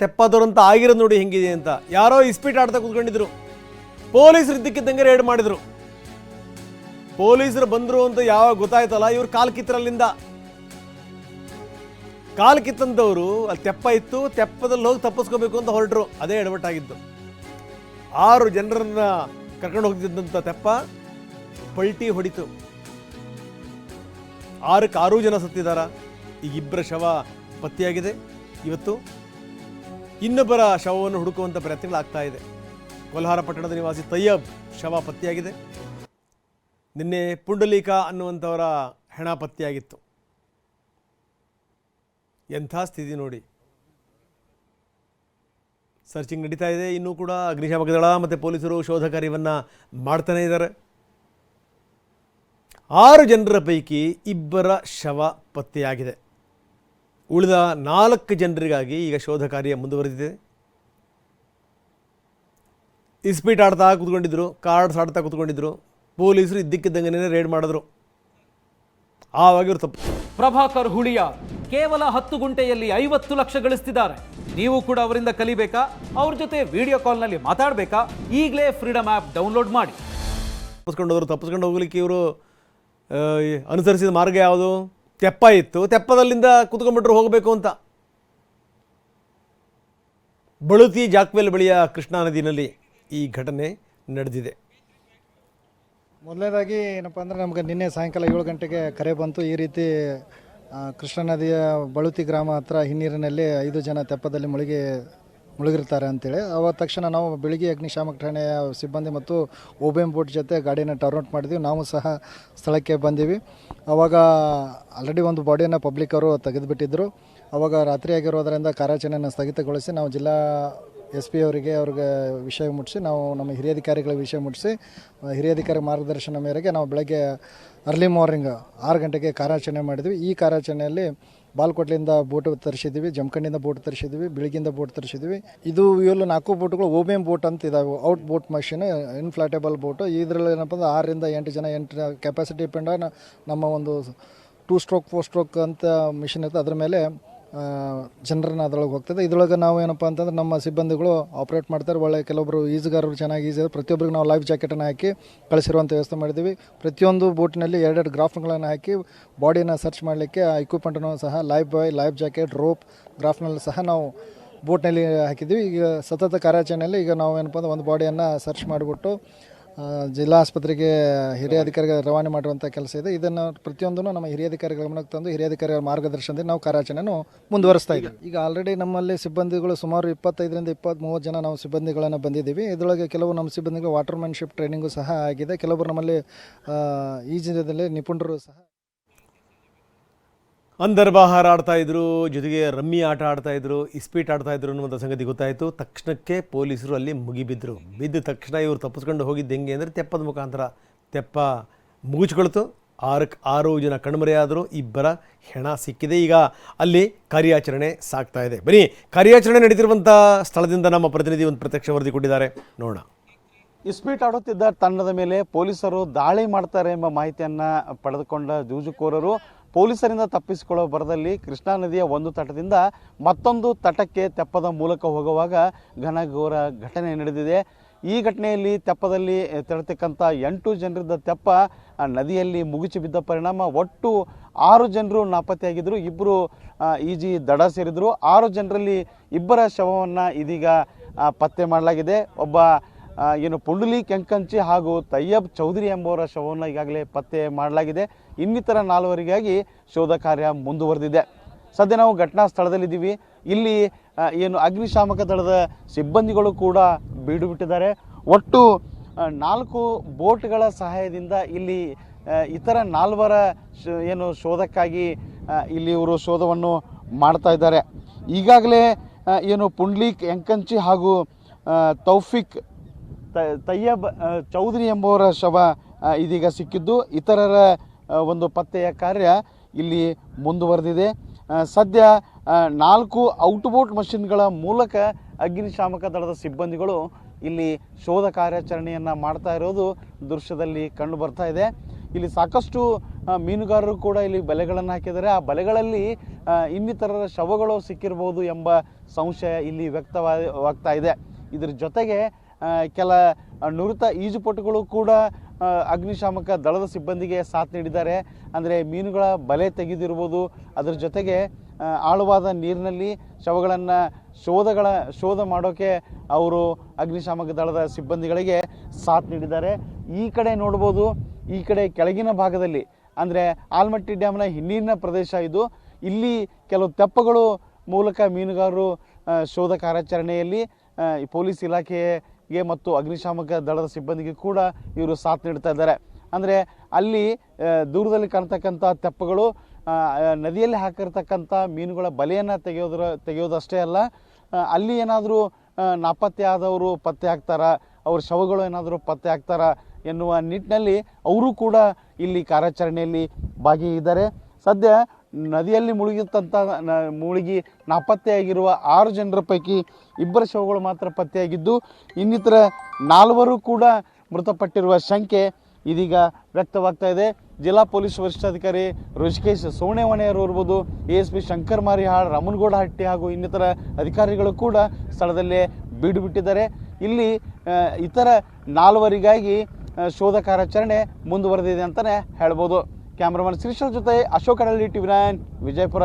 ತೆಪ್ಪದವ್ರಂತ ಆಗಿರೋದು ನೋಡಿ ಹೆಂಗಿದೆ ಅಂತ. ಯಾರೋ ಇಸ್ಪೀಟ್ ಆಡ್ತಾ ಕೂತ್ಕೊಂಡಿದ್ರು. ಪೊಲೀಸರು ಇದ್ದಕ್ಕಿದ್ದಂಗೆ ರೇಡ್ ಮಾಡಿದ್ರು. ಪೊಲೀಸರು ಬಂದರು ಅಂತ ಯಾವಾಗ ಗೊತ್ತಾಯ್ತಲ್ಲ, ಇವ್ರು ಕಾಲ್ ಕಿತ್ತರಲ್ಲಿಂದ. ಕಾಲ್ ಕಿತ್ತಂತವ್ರು, ಅಲ್ಲಿ ತೆಪ್ಪ ಇತ್ತು, ತೆಪ್ಪದಲ್ಲಿ ಹೋಗಿ ತಪ್ಪಿಸ್ಕೋಬೇಕು ಅಂತ ಹೊರಟರು. ಅದೇ ಎಡವಟ್ಟಾಗಿದ್ದು ಆರು ಜನರನ್ನ ಕರ್ಕೊಂಡು ಹೋಗ್ತಿದ್ದಂಥ ತೆಪ್ಪ ಪಲ್ಟಿ ಹೊಡಿತು. ಆರಕ್ಕೆ ಆರು ಜನ ಸತ್ತಿದಾರ. ಈಗ ಇಬ್ಬರ ಶವ ಪತ್ತೆಯಾಗಿದೆ. ಇವತ್ತು ಇನ್ನೊಬ್ಬರ ಶವವನ್ನು ಹುಡುಕುವಂಥ ಪ್ರಯತ್ನಗಳಾಗ್ತಾ ಇದೆ. ಕೊಲ್ಹಾರ ಪಟ್ಟಣದ ನಿವಾಸಿ ತಯ್ಯಬ್ ಶವ ಪತ್ತೆಯಾಗಿದೆ. ನಿನ್ನೆ ಪುಂಡಲೀಕ ಅನ್ನುವಂಥವರ ಹೆಣ ಪತ್ತೆಯಾಗಿತ್ತು. ಎಂಥ ಸ್ಥಿತಿ ನೋಡಿ. ಸರ್ಚಿಂಗ್ ನಡೀತಾ ಇದೆ. ಇನ್ನೂ ಕೂಡ ಅಗ್ನಿಶಾಮಕ ದಳ ಮತ್ತು ಪೊಲೀಸರು ಶೋಧ ಕಾರ್ಯವನ್ನು ಮಾಡ್ತಾನೇ ಇದ್ದಾರೆ. ಆರು ಜನರ ಪೈಕಿ ಇಬ್ಬರ ಶವ ಪತ್ತೆಯಾಗಿದೆ. ಉಳಿದ ನಾಲ್ಕು ಜನರಿಗಾಗಿ ಈಗ ಶೋಧ ಕಾರ್ಯ ಮುಂದುವರೆದಿದೆ. ಇಸ್ಪೀಟ್ ಆಡ್ತಾ ಕೂತ್ಕೊಂಡಿದ್ರು ಕಾರ್ಡ್ಸ್ ಆಡ್ತಾ ಕೂತ್ಕೊಂಡಿದ್ರು ಪೊಲೀಸರು ಇದ್ದಕ್ಕಿದ್ದಂಗೆ ರೇಡ್ ಮಾಡಿದ್ರು. ಆವಾಗ ಇವ್ರು ತಪ್ಪು. ಪ್ರಭಾಕರ್ ಹುಳಿಯ ಕೇವಲ ಹತ್ತು ಗುಂಟೆಯಲ್ಲಿ ಐವತ್ತು ಲಕ್ಷ ಗಳಿಸ್ತಿದ್ದಾರೆ. ನೀವು ಕೂಡ ಅವರಿಂದ ಕಲಿಬೇಕಾ? ಅವ್ರ ಜೊತೆ ವಿಡಿಯೋ ಕಾಲ್ನಲ್ಲಿ ಮಾತಾಡಬೇಕಾ? ಈಗಲೇ ಫ್ರೀಡಮ್ ಆ್ಯಪ್ ಡೌನ್ಲೋಡ್ ಮಾಡಿ. ತಪ್ಪಿಸ್ಕೊಂಡು ಹೋದ್ರು ತಪ್ಪಿಸ್ಕೊಂಡು ಹೋಗ್ಲಿಕ್ಕೆ ಇವರು ಅನುಸರಿಸಿದ ಮಾರ್ಗ ಯಾವುದು? ತೆಪ್ಪ ಇತ್ತು. ತೆಪ್ಪದಲ್ಲಿಂದ ಕುತ್ಕೊಂಡ್ಬಿಟ್ರು ಹೋಗಬೇಕು ಅಂತ. ಬಳುತಿ ಜಾಕ್ವೆಲ್ ಬಳಿಯ ಕೃಷ್ಣಾ ನದಿನಲ್ಲಿ ಈ ಘಟನೆ ನಡೆದಿದೆ. ಮೊದಲನೇದಾಗಿ ಏನಪ್ಪ ಅಂದರೆ ನಮಗೆ ನಿನ್ನೆ ಸಾಯಂಕಾಲ ಏಳು ಗಂಟೆಗೆ ಕರೆ ಬಂತು. ಈ ರೀತಿ ಕೃಷ್ಣಾ ನದಿಯ ಬಳುತಿ ಗ್ರಾಮ ಹತ್ರ ಹಿನ್ನೀರಿನಲ್ಲಿ ಐದು ಜನ ತೆಪ್ಪದಲ್ಲಿ ಮುಳುಗಿ ಮುಳುಗಿರ್ತಾರೆ ಅಂತೇಳಿ. ಅವಾಗ ತಕ್ಷಣ ನಾವು ಬೆಳಿಗ್ಗೆ ಅಗ್ನಿಶಾಮಕ ಠಾಣೆಯ ಸಿಬ್ಬಂದಿ ಮತ್ತು ಓಬೆಮ್ ಬೋಟ್ ಜೊತೆ ಗಾಡಿನ ಟರ್ನ್ಔಟ್ ಮಾಡಿದ್ವಿ. ನಾವು ಸಹ ಸ್ಥಳಕ್ಕೆ ಬಂದೀವಿ. ಅವಾಗ ಆಲ್ರೆಡಿ ಒಂದು ಬಾಡಿಯನ್ನು ಪಬ್ಲಿಕ್ ಅವರು ತೆಗೆದುಬಿಟ್ಟಿದ್ದರು ಅವಾಗ ರಾತ್ರಿ ಆಗಿರೋದರಿಂದ ಕಾರ್ಯಾಚರಣೆಯನ್ನು ಸ್ಥಗಿತಗೊಳಿಸಿ ನಾವು ಜಿಲ್ಲಾ ಎಸ್ ಪಿ ಅವರಿಗೆ ಅವ್ರಿಗೆ ವಿಷಯ ಮುಟ್ಟಿಸಿ ನಾವು ನಮ್ಮ ಹಿರಿಯಾಧಿಕಾರಿಗಳಿಗೆ ವಿಷಯ ಮುಟ್ಟಿಸಿ ಹಿರಿಯಾಧಿಕಾರಿ ಮಾರ್ಗದರ್ಶನ ಮೇರೆಗೆ ನಾವು ಬೆಳಗ್ಗೆ ಅರ್ಲಿ ಮಾರ್ನಿಂಗ್ ಆರು ಗಂಟೆಗೆ ಕಾರ್ಯಾಚರಣೆ ಮಾಡಿದ್ವಿ. ಈ ಕಾರ್ಯಾಚರಣೆಯಲ್ಲಿ ಬಾಲ್ಕೋಟ್ಲಿಂದ ಬೋಟ್ ತರಿಸಿದ್ವಿ ಜಮಖಂಡಿಂದ ಬೋಟ್ ತರಿಸಿದ್ವಿ ಬೆಳಗಿಂದ ಬೋಟ್ ತರಿಸಿದ್ವಿ ಇದು ಇವೆಲ್ಲ ನಾಲ್ಕು ಬೋಟ್ಗಳು ಓಬೆಮ್ ಬೋಟ್ ಅಂತ ಇದಾವೆ. Out boat machine inflatable boat. ಇದರಲ್ಲಿ ಏನಪ್ಪ ಅಂದ್ರೆ ಆರರಿಂದ ಎಂಟು ಜನ, ಎಂಟು ಕೆಪಾಸಿಟಿ ಡಿಪೆಂಡ್ ನಮ್ಮ ಒಂದು ಟೂ ಸ್ಟ್ರೋಕ್ ಫೋರ್ ಸ್ಟ್ರೋಕ್ ಅಂತ ಮಿಷಿನ್ ಇರುತ್ತೆ ಅದ್ರ ಮೇಲೆ ಜನರನ್ನ ಅದರೊಳಗೆ ಹೋಗ್ತದೆ. ಇದ್ರೊಳಗೆ ನಾವು ಏನಪ್ಪ ಅಂತಂದ್ರೆ ನಮ್ಮ ಸಿಬ್ಬಂದಿಗಳು ಆಪ್ರೇಟ್ ಮಾಡ್ತಾರೆ. ಒಳ್ಳೆ ಕೆಲವೊಬ್ಬರು ಈಜುಗಾರರು ಚೆನ್ನಾಗಿ ಈಜಿದ್ದಾರೆ ಪ್ರತಿಯೊಬ್ಬರಿಗೆ ನಾವು ಲೈಫ್ ಜಾಕೆಟನ್ನು ಹಾಕಿ ಕಳಿಸಿರುವಂಥ ವ್ಯವಸ್ಥೆ ಮಾಡಿದ್ದೀವಿ ಪ್ರತಿಯೊಂದು ಬೋಟ್ನಲ್ಲಿ ಎರಡೆರಡು ಗ್ರಾಫ್ಗಳನ್ನು ಹಾಕಿ ಬಾಡಿನ ಸರ್ಚ್ ಮಾಡಲಿಕ್ಕೆ ಆ equipment-ಅನ್ನು ಸಹ life buoy life jacket rope ಗ್ರಾಫ್ನಲ್ಲಿ ಸಹ ನಾವು ಬೋಟ್ನಲ್ಲಿ ಹಾಕಿದ್ವಿ. ಈಗ ಸತತ ಕಾರ್ಯಾಚರಣೆಯಲ್ಲಿ ಈಗ ನಾವು ಏನಪ್ಪ ಅಂದ್ರೆ ಒಂದು ಬಾಡಿಯನ್ನು ಸರ್ಚ್ ಮಾಡಿಬಿಟ್ಟು ಜಿಲ್ಲಾ ಆಸ್ಪತ್ರೆಗೆ ಹಿರಿಯ ಅಧಿಕಾರಿಗಳ ರವಾನೆ ಮಾಡುವಂಥ ಕೆಲಸ ಇದೆ. ಇದನ್ನು ಪ್ರತಿಯೊಂದನ್ನು ನಮ್ಮ ಹಿರಿಯ ಅಧಿಕಾರಿಗಳ ಗಮನಕ್ಕೆ ತಂದು ಹಿರಿಯ ಅಧಿಕಾರಿಗಳ ಮಾರ್ಗದರ್ಶನದಲ್ಲಿ ನಾವು ಕಾರ್ಯಾಚರಣೆಯನ್ನು ಮುಂದುವರಿಸ್ತಾ ಇದ್ದೀವಿ. ಈಗ ಆಲ್ರೆಡಿ ನಮ್ಮಲ್ಲಿ ಸಿಬ್ಬಂದಿಗಳು ಸುಮಾರು ಇಪ್ಪತ್ತೈದರಿಂದ ಇಪ್ಪತ್ತ್ ಮೂವತ್ತು ಜನ ನಾವು ಸಿಬ್ಬಂದಿಗಳನ್ನು ಬಂದಿದ್ದೀವಿ. ಇದರೊಳಗೆ ಕೆಲವು ನಮ್ಮ ಸಿಬ್ಬಂದಿಗಳು ವಾಟರ್ಮ್ಯಾನ್ಶಿಪ್ ಟ್ರೈನಿಂಗು ಸಹ ಆಗಿದೆ. ಕೆಲವರು ನಮ್ಮಲ್ಲಿ ಈ ಈಜಿನಲ್ಲಿ ನಿಪುಣರು ಸಹ ಅಂದರ್ಬಾಹಾರ ಆಡ್ತಾ ಇದ್ರು, ಜೊತೆಗೆ ರಮ್ಮಿ ಆಟ ಆಡ್ತಾ ಇದ್ರು, ಇಸ್ಪೀಟ್ ಆಡ್ತಾ ಇದ್ರು ಅನ್ನುವಂಥ ಸಂಗತಿ ಗೊತ್ತಾಯಿತು. ತಕ್ಷಣಕ್ಕೆ ಪೊಲೀಸರು ಅಲ್ಲಿ ಮುಗಿಬಿದ್ರು. ಬಿದ್ದ ತಕ್ಷಣ ಇವರು ತಪ್ಪಿಸ್ಕೊಂಡು ಹೋಗಿದ್ದು ಹೆಂಗೆ ಅಂದರೆ ತೆಪ್ಪದ ಮುಖಾಂತರ. ತೆಪ್ಪ ಮುಗಿಸ್ಕೊಳ್ತು ಆರಕ್ಕೆ ಆರು ಜನ ಕಣ್ಮರೆಯಾದರೂ. ಇಬ್ಬರ ಹೆಣ ಸಿಕ್ಕಿದೆ. ಈಗ ಅಲ್ಲಿ ಕಾರ್ಯಾಚರಣೆ ಸಾಗ್ತಾ ಇದೆ. ಬನ್ನಿ, ಕಾರ್ಯಾಚರಣೆ ನಡೀತಿರುವಂಥ ಸ್ಥಳದಿಂದ ನಮ್ಮ ಪ್ರತಿನಿಧಿ ಒಂದು ಪ್ರತ್ಯಕ್ಷ ವರದಿ ಕೊಟ್ಟಿದ್ದಾರೆ. ನೋಡೋಣ. ಇಸ್ಪೀಟ್ ಆಡುತ್ತಿದ್ದ ತಂಡದ ಮೇಲೆ ಪೊಲೀಸರು ದಾಳಿ ಮಾಡ್ತಾರೆ ಎಂಬ ಮಾಹಿತಿಯನ್ನು ಪಡೆದುಕೊಂಡ ಜೂಜುಕೋರರು ಪೊಲೀಸರಿಂದ ತಪ್ಪಿಸಿಕೊಳ್ಳುವ ಬರದಲ್ಲಿ ಕೃಷ್ಣಾ ನದಿಯ ಒಂದು ತಟದಿಂದ ಮತ್ತೊಂದು ತಟಕ್ಕೆ ತೆಪ್ಪದ ಮೂಲಕ ಹೋಗುವಾಗ ಘನಘೋರ ಘಟನೆ ನಡೆದಿದೆ. ಈ ಘಟನೆಯಲ್ಲಿ ತೆಪ್ಪದಲ್ಲಿ ತೆರತಕ್ಕಂಥ ಎಂಟು ಜನರಿದ್ದ ತೆಪ್ಪ ನದಿಯಲ್ಲಿ ಮುಗಿಚಿ ಬಿದ್ದ ಪರಿಣಾಮ, ಒಟ್ಟು ಆರು ಜನರು ನಾಪತ್ತೆಯಾಗಿದ್ದರು. ಇಬ್ಬರು ಈಜಿ ದಡ ಸೇರಿದರು. ಆರು ಜನರಲ್ಲಿ ಇಬ್ಬರ ಶವವನ್ನು ಇದೀಗ ಪತ್ತೆ ಮಾಡಲಾಗಿದೆ. ಒಬ್ಬ ಏನು ಪುಂಡಲಿ, ಕೆಂಕಂಚಿ ಹಾಗೂ ತಯ್ಯಬ್ ಚೌಧರಿ ಎಂಬುವರ ಶವವನ್ನು ಈಗಾಗಲೇ ಪತ್ತೆ ಮಾಡಲಾಗಿದೆ. ಇನ್ನಿತರ ನಾಲ್ವರಿಗಾಗಿ ಶೋಧ ಕಾರ್ಯ ಮುಂದುವರೆದಿದೆ. ಸದ್ಯ ನಾವು ಘಟನಾ ಸ್ಥಳದಲ್ಲಿದ್ದೀವಿ. ಇಲ್ಲಿ ಏನು ಅಗ್ನಿಶಾಮಕ ದಳದ ಸಿಬ್ಬಂದಿಗಳು ಕೂಡ ಬೀಡು ಬಿಟ್ಟಿದ್ದಾರೆ ಒಟ್ಟು ನಾಲ್ಕು ಬೋಟ್ಗಳ ಸಹಾಯದಿಂದ ಇಲ್ಲಿ ಇತರ ನಾಲ್ವರ ಏನು ಶೋಧಕ್ಕಾಗಿ ಇಲ್ಲಿ ಇವರು ಶೋಧವನ್ನು ಮಾಡ್ತಾ ಇದ್ದಾರೆ. ಈಗಾಗಲೇ ಏನು ಪುಂಡ್ಲಿಕ್ ಎಂಕಂಚಿ ಹಾಗೂ ತೌಫಿಕ್ ತಯ್ಯಬ್ ಚೌಧರಿ ಎಂಬುವರ ಶವ ಇದೀಗ ಸಿಕ್ಕಿದ್ದು. ಇತರರ ಒಂದು ಪತ್ತೆಯ ಕಾರ್ಯ ಇಲ್ಲಿ ಮುಂದುವರೆದಿದೆ. ಸದ್ಯ ನಾಲ್ಕು ಔಟ್ಬೋಟ್ ಮಷಿನ್ಗಳ ಮೂಲಕ ಅಗ್ನಿಶಾಮಕ ದಳದ ಸಿಬ್ಬಂದಿಗಳು ಇಲ್ಲಿ ಶೋಧ ಕಾರ್ಯಾಚರಣೆಯನ್ನು ಮಾಡ್ತಾ ಇರೋದು ದೃಶ್ಯದಲ್ಲಿ ಕಂಡು ಬರ್ತಾ ಇದೆ. ಇಲ್ಲಿ ಸಾಕಷ್ಟು ಮೀನುಗಾರರು ಕೂಡ ಇಲ್ಲಿ ಬಲೆಗಳನ್ನು ಹಾಕಿದ್ದಾರೆ. ಆ ಬಲೆಗಳಲ್ಲಿ ಇನ್ನಿತರರ ಶವಗಳು ಸಿಕ್ಕಿರ್ಬೋದು ಎಂಬ ಸಂಶಯ ಇಲ್ಲಿ ವ್ಯಕ್ತವಾಗ್ತಾ ಇದೆ. ಇದ್ರ ಜೊತೆಗೆ ಕೆಲ ನುರಿತ ಈಜುಪಟುಗಳು ಕೂಡ ಅಗ್ನಿಶಾಮಕ ದಳದ ಸಿಬ್ಬಂದಿಗೆ ಸಾಥ್ ನೀಡಿದ್ದಾರೆ. ಅಂದರೆ ಮೀನುಗಳ ಬಲೆ ತೆಗೆದಿರ್ಬೋದು ಅದರ ಜೊತೆಗೆ ಆಳವಾದ ನೀರಿನಲ್ಲಿ ಶವಗಳನ್ನು ಶೋಧಗಳ, ಶೋಧ ಮಾಡೋಕೆ ಅವರು ಅಗ್ನಿಶಾಮಕ ದಳದ ಸಿಬ್ಬಂದಿಗಳಿಗೆ ಸಾಥ್ ನೀಡಿದ್ದಾರೆ. ಈ ಕಡೆ ನೋಡ್ಬೋದು, ಈ ಕಡೆ ಕೆಳಗಿನ ಭಾಗದಲ್ಲಿ, ಅಂದರೆ ಆಲ್ಮಟ್ಟಿ ಡ್ಯಾಮ್ನ ಹಿನ್ನೀರಿನ ಪ್ರದೇಶ ಇದು. ಇಲ್ಲಿ ಕೆಲವು ತೆಪ್ಪಗಳು ಮೂಲಕ ಮೀನುಗಾರರು ಶೋಧ ಕಾರ್ಯಾಚರಣೆಯಲ್ಲಿ ಈ ಪೊಲೀಸ್ ಇಲಾಖೆಗೆ ಮತ್ತು ಅಗ್ನಿಶಾಮಕ ದಳದ ಸಿಬ್ಬಂದಿಗೆ ಕೂಡ ಇವರು ಸಾಥ್ ನೀಡ್ತಾ ಇದ್ದಾರೆ. ಅಂದರೆ ಅಲ್ಲಿ ದೂರದಲ್ಲಿ ಕಾಣ್ತಕ್ಕಂಥ ತೆಪ್ಪಗಳು ನದಿಯಲ್ಲಿ ಹಾಕಿರ್ತಕ್ಕಂಥ ಮೀನುಗಳ ಬಲೆಯನ್ನು ತೆಗೆಯೋದ್ರ, ತೆಗೆಯೋದಷ್ಟೇ ಅಲ್ಲ ಅಲ್ಲಿ ಏನಾದರೂ ನಾಪತ್ತೆ ಆದವರು ಪತ್ತೆ ಆಗ್ತಾರಾ ಅವ್ರ ಶವಗಳು ಏನಾದರೂ ಪತ್ತೆ ಆಗ್ತಾರಾ ಎನ್ನುವ ನಿಟ್ಟಿನಲ್ಲಿ ಅವರು ಕೂಡ ಇಲ್ಲಿ ಕಾರ್ಯಾಚರಣೆಯಲ್ಲಿ ಭಾಗಿಯಾಗಿದ್ದಾರೆ. ಸದ್ಯ ನದಿಯಲ್ಲಿ ಮುಳುಗಿದಂಥ ನ- ಮುಳುಗಿ ನಾಪತ್ತೆಯಾಗಿರುವ ಆರು ಜನರ ಪೈಕಿ ಇಬ್ಬರ ಶವಗಳು ಮಾತ್ರ ಪತ್ತೆಯಾಗಿದ್ದು, ಇನ್ನಿತರ ನಾಲ್ವರು ಕೂಡ ಮೃತಪಟ್ಟಿರುವ ಶಂಕೆ ಇದೀಗ ವ್ಯಕ್ತವಾಗ್ತಾ ಇದೆ. ಜಿಲ್ಲಾ ಪೊಲೀಸ್ ವರಿಷ್ಠಾಧಿಕಾರಿ ಋಷಿಕೇಶ್ ಸೋಣೆವಣೆಯವರು ಇರ್ಬೋದು, A S P Shankar Marihal Ramangowda Hatti ಹಾಗೂ ಇನ್ನಿತರ ಅಧಿಕಾರಿಗಳು ಕೂಡ ಸ್ಥಳದಲ್ಲೇ ಬೀಡು ಬಿಟ್ಟಿದ್ದಾರೆ. ಇಲ್ಲಿ ಇತರ ನಾಲ್ವರಿಗಾಗಿ ಶೋಧ ಕಾರ್ಯಾಚರಣೆ ಮುಂದುವರೆದಿದೆ ಅಂತಲೇ ಹೇಳ್ಬೋದು. ಕ್ಯಾಮ್ರಾಮನ್ ಶ್ರೀಶಲ್ ಜೊತೆ ಅಶೋಕ್ ಅಡಳ್ಳಿ ಟಿವಿ ನೈನ್ ವಿಜಯಪುರ.